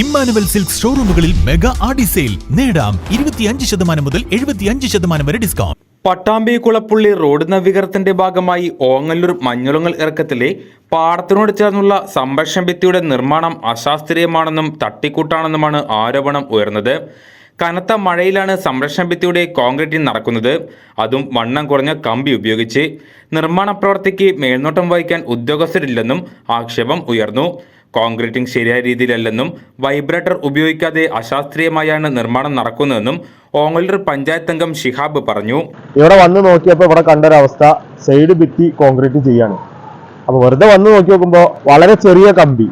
Emmanuel silk ഷോറൂമുകളിൽ mega Aadi sale. നേടാം ഇരുപത്തിയഞ്ച് ശതമാനം മുതൽ എഴുപത്തിയഞ്ച് ശതമാനം വരെ ഡിസ്കൗണ്ട്. പട്ടാമ്പി കുളപ്പുള്ളി റോഡ് നവീകരണത്തിന്റെ ഭാഗമായി ഓങ്ങല്ലൂർ മഞ്ഞുളങ്ങൽ ഇറക്കത്തിലെ പാടത്തിനോട് ചേർന്നുള്ള സംരക്ഷണ ഭിത്തിയുടെ നിർമ്മാണം അശാസ്ത്രീയമാണെന്നും തട്ടിക്കൂട്ടാണെന്നുമാണ് ആരോപണം ഉയർന്നത്. കനത്ത മഴയിലാണ് സംരക്ഷണ ഭിത്തിയുടെ കോൺക്രീറ്റിംഗ് നടക്കുന്നത്. അതും വണ്ണം കുറഞ്ഞ കമ്പി ഉപയോഗിച്ച്. നിർമ്മാണ പ്രവർത്തിക്ക് മേൽനോട്ടം വഹിക്കാൻ ഉദ്യോഗസ്ഥരില്ലെന്നും ആക്ഷേപം ഉയർന്നു. കോൺക്രീറ്റിംഗ് ശരിയായ രീതിയിലല്ലെന്നും വൈബ്രേറ്റർ ഉപയോഗിക്കാതെ അശാസ്ത്രീയമായാണ് നിർമ്മാണം നടക്കുന്നതെന്നും ഓങ്ങല്ലൂർ പഞ്ചായത്ത് അംഗം ഷിഹാബ് പറഞ്ഞു. ഇവിടെ വന്ന് നോക്കിയപ്പോൾ ഇവിടെ കണ്ടൊരവസ്ഥ. സൈഡ് ഭിത്തി കോൺക്രീറ്റ് ചെയ്യാണ്. അപ്പോൾ വെറുതെ വന്ന് നോക്കി നോക്കുമ്പോൾ വളരെ ചെറിയ കമ്പി.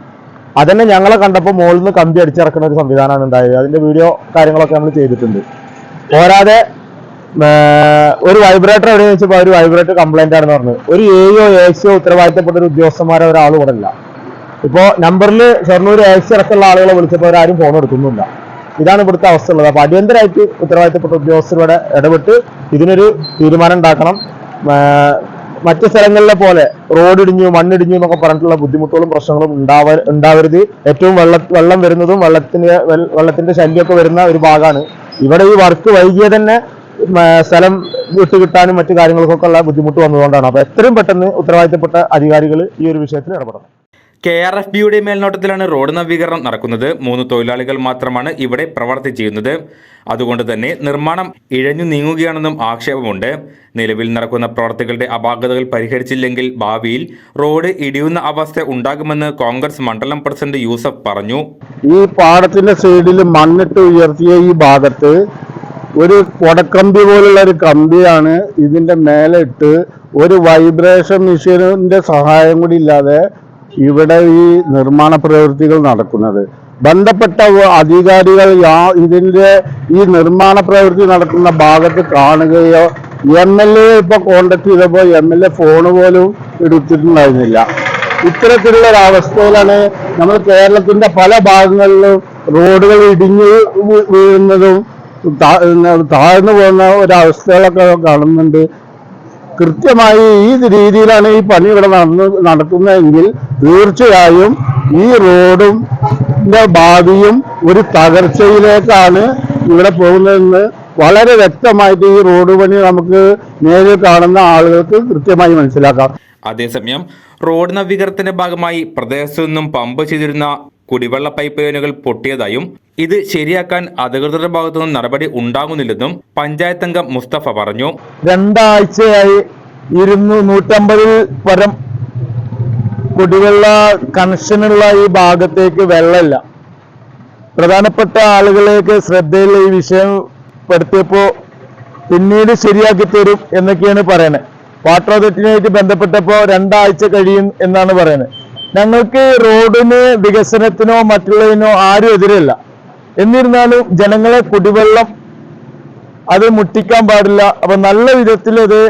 അതന്നെ ഞങ്ങളെ കണ്ടപ്പോൾ മുകളിൽ നിന്ന് കമ്പി അടിച്ചിറക്കുന്ന ഒരു സംവിധാനമാണ് ഉണ്ടായത്. അതിന്റെ വീഡിയോ കാര്യങ്ങളൊക്കെ നമ്മൾ ചെയ്തിട്ടുണ്ട്. പോരാതെ ഒരു വൈബ്രേറ്റർ എവിടെ വെച്ചപ്പോൾ ഒരു വൈബ്രേറ്റർ കംപ്ലൈന്റ് ആണെന്ന് പറഞ്ഞു. ഒരു എയോ ഏസിയോ ഉത്തരവാദിത്തപ്പെട്ട ഒരു ഉദ്യോഗസ്ഥന്മാരെ ഒരാൾ ഇവിടെ ഇല്ല. ഇപ്പോ നമ്പറിൽ ഷൊർണൂർ ഏസി അടക്കമുള്ള ആളുകളെ വിളിച്ചപ്പോൾ അവരാരും ഫോൺ എടുക്കുന്നില്ല ഇതാണ് ഇവിടുത്തെ അവസ്ഥ ഉള്ളത്. അപ്പൊ അടിയന്തരമായിട്ട് ഉത്തരവാദിത്തപ്പെട്ട ഉദ്യോഗസ്ഥരുടെ ഇടപെട്ട് ഇതിനൊരു തീരുമാനം ഉണ്ടാക്കണം. മറ്റു സ്ഥലങ്ങളിലെ പോലെ റോഡ് ഇടിഞ്ഞു മണ്ണിടിഞ്ഞു എന്നൊക്കെ പറഞ്ഞിട്ടുള്ള ബുദ്ധിമുട്ടുകളും പ്രശ്നങ്ങളും ഉണ്ടാവ ഉണ്ടാവരുത്. ഏറ്റവും വെള്ള വെള്ളം വരുന്നതും വെള്ളത്തിന്റെ വെൽ- വെള്ളത്തിന്റെ ശല്യമൊക്കെ വരുന്ന ഒരു ഭാഗമാണ്. ഇവിടെ ഈ വർക്ക് വൈകിയ തന്നെ സ്ഥലം വിട്ടുകിട്ടാനും മറ്റു കാര്യങ്ങൾക്കൊക്കെ ഉള്ള ബുദ്ധിമുട്ട് വന്നതുകൊണ്ടാണ്. അപ്പൊ എത്രയും പെട്ടെന്ന് ഉത്തരവാദിത്തപ്പെട്ട അധികാരികൾ ഈ ഒരു വിഷയത്തിൽ ഇടപെടണം. കെ ആർ എഫ് ബിയുടെ മേൽനോട്ടത്തിലാണ് റോഡ് നവീകരണം നടക്കുന്നത്. മൂന്ന് തൊഴിലാളികൾ മാത്രമാണ് ഇവിടെ പ്രവർത്തി ചെയ്യുന്നത്. അതുകൊണ്ട് തന്നെ നിർമ്മാണം ഇഴഞ്ഞു നീങ്ങുകയാണെന്നും ആക്ഷേപമുണ്ട്. നിലവിൽ നടക്കുന്ന പ്രവർത്തികളുടെ അപാകതകൾ പരിഹരിച്ചില്ലെങ്കിൽ ഭാവിയിൽ റോഡ് ഇടിയുന്ന അവസ്ഥ ഉണ്ടാകുമെന്ന് കോൺഗ്രസ് മണ്ഡലം പ്രസിഡന്റ് യൂസഫ് പറഞ്ഞു. ഈ പാടത്തിന്റെ സൈഡിൽ മണ്ണിട്ട് ഉയർത്തിയ ഈ ഭാഗത്ത് ഒരു കൊടക്കമ്പി പോലുള്ള ഒരു കമ്പിയാണ് ഇതിന്റെ മേലെ ഇട്ട് ഒരു വൈബ്രേഷൻ മെഷീനിന്റെ സഹായം കൂടി ഇല്ലാതെ ഇവിടെ ഈ നിർമ്മാണ പ്രവൃത്തികൾ നടക്കുന്നത്. ബന്ധപ്പെട്ട അധികാരികൾ യാ- ഇതിന്റെ ഈ നിർമ്മാണ പ്രവൃത്തി നടക്കുന്ന ഭാഗത്ത് കാണുകയോ എം എൽ എ ഇപ്പൊ കോണ്ടാക്ട് ചെയ്തപ്പോൾ എം എൽ എ ഫോണ് പോലും എടുത്തിട്ടുണ്ടായിരുന്നില്ല. ഇത്തരത്തിലുള്ള ഒരു അവസ്ഥയിലാണ് നമ്മൾ കേരളത്തിന്റെ പല ഭാഗങ്ങളിലും റോഡുകൾ ഇടിഞ്ഞു വീഴുന്നതും താഴ്ന്നു പോകുന്ന ഒരവസ്ഥകളൊക്കെ കാണുന്നുണ്ട്. കൃത്യമായി ഈ രീതിയിലാണ് ഈ പണി ഇവിടെ നടന്ന് നടക്കുന്നതെങ്കിൽ തീർച്ചയായും ഈ റോഡും ഭാവിയും ഒരു തകർച്ചയിലേക്കാണ് ഇവിടെ പോകുന്നതെന്ന് വളരെ വ്യക്തമായിട്ട് ഈ റോഡ് പണി നമുക്ക് നേരിൽ കാണുന്ന ആളുകൾക്ക് കൃത്യമായി മനസ്സിലാക്കാം. അതേസമയം റോഡ് നവീകരണത്തിന്റെ ഭാഗമായി പ്രദേശത്തു നിന്നും പമ്പ് ചെയ്തിരുന്ന കുടിവെള്ള പൈപ്പ് ലൈനുകൾ പൊട്ടിയതായും ഇത് ശരിയാക്കാൻ അധികൃതരുടെ ഭാഗത്തു നിന്നും നടപടി ഉണ്ടാകുന്നില്ലെന്നും പഞ്ചായത്ത് അംഗം മുസ്തഫ പറഞ്ഞു. രണ്ടാഴ്ചയായി ഇരുന്നു നൂറ്റമ്പതിൽ പരം കുടിവെള്ള കണക്ഷനുള്ള ഈ ഭാഗത്തേക്ക് വെള്ളമില്ല. പ്രധാനപ്പെട്ട ആളുകളേക്ക് ശ്രദ്ധയിൽ ഈ വിഷയം പെടുത്തിയപ്പോൾ പിന്നീട് ശരിയാക്കി തരും എന്നൊക്കെയാണ് പറയുന്നത് വാട്ടർ അതോറിറ്റിയുമായിട്ട് ബന്ധപ്പെട്ടപ്പോൾ രണ്ടാഴ്ച കഴിയും എന്നാണ് പറയുന്നത് ഞങ്ങൾക്ക് റോഡിന് വികസനത്തിനോ മറ്റുള്ളതിനോ ആരും എതിരല്ല. എന്നിരുന്നാലും ജനങ്ങളെ കുടിവെള്ളം അത് മുട്ടിക്കാൻ പാടില്ല. അപ്പൊ നല്ല വിധത്തിൽ അത്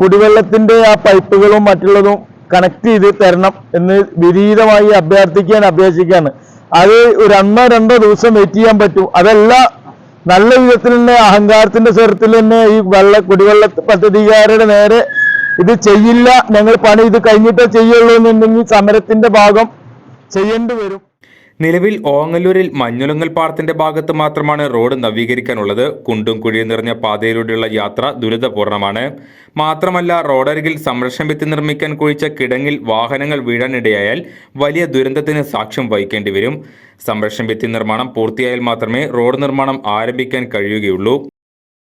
കുടിവെള്ളത്തിന്റെ ആ പൈപ്പുകളും മറ്റുള്ളതും കണക്ട് ചെയ്ത് തരണം എന്ന് വിരീതമായി അഭ്യർത്ഥിക്കാൻ അഭ്യർത്ഥിക്കാണ് അത് ഒരു ഒന്നോ രണ്ടോ ദിവസം വെയിറ്റ് ചെയ്യാൻ പറ്റും. അതല്ല നല്ല വിധത്തിൽ തന്നെ അഹങ്കാരത്തിന്റെ സ്വരത്തിൽ തന്നെ ഈ വെള്ള കുടിവെള്ള പദ്ധതിക്കാരുടെ നേരെ ഇത് ചെയ്യില്ല. ഞങ്ങൾ പണി ഇത് കഴിഞ്ഞിട്ടേ ചെയ്യുള്ളൂ എന്നുണ്ടെങ്കിൽ സമരത്തിന്റെ ഭാഗം ചെയ്യേണ്ടി വരും. നിലവിൽ ഓങ്ങല്ലൂരിൽ മഞ്ഞുലങ്ങൽ പാടത്തിന്റെ ഭാഗത്ത് മാത്രമാണ് റോഡ് നവീകരിക്കാനുള്ളത്. കുണ്ടും കുഴിയും നിറഞ്ഞ പാതയിലൂടെയുള്ള യാത്ര ദുരിതപൂർണമാണ്. മാത്രമല്ല റോഡരികിൽ സംരക്ഷണ ഭിത്തി നിർമ്മിക്കാൻ കുഴിച്ച കിടങ്ങിൽ വാഹനങ്ങൾ വീഴാനിടയായാൽ വലിയ ദുരന്തത്തിന് സാക്ഷ്യം വഹിക്കേണ്ടി വരും. സംരക്ഷണ ഭിത്തി നിർമ്മാണം പൂർത്തിയായാൽ മാത്രമേ റോഡ് നിർമ്മാണം ആരംഭിക്കാൻ കഴിയുകയുള്ളൂ.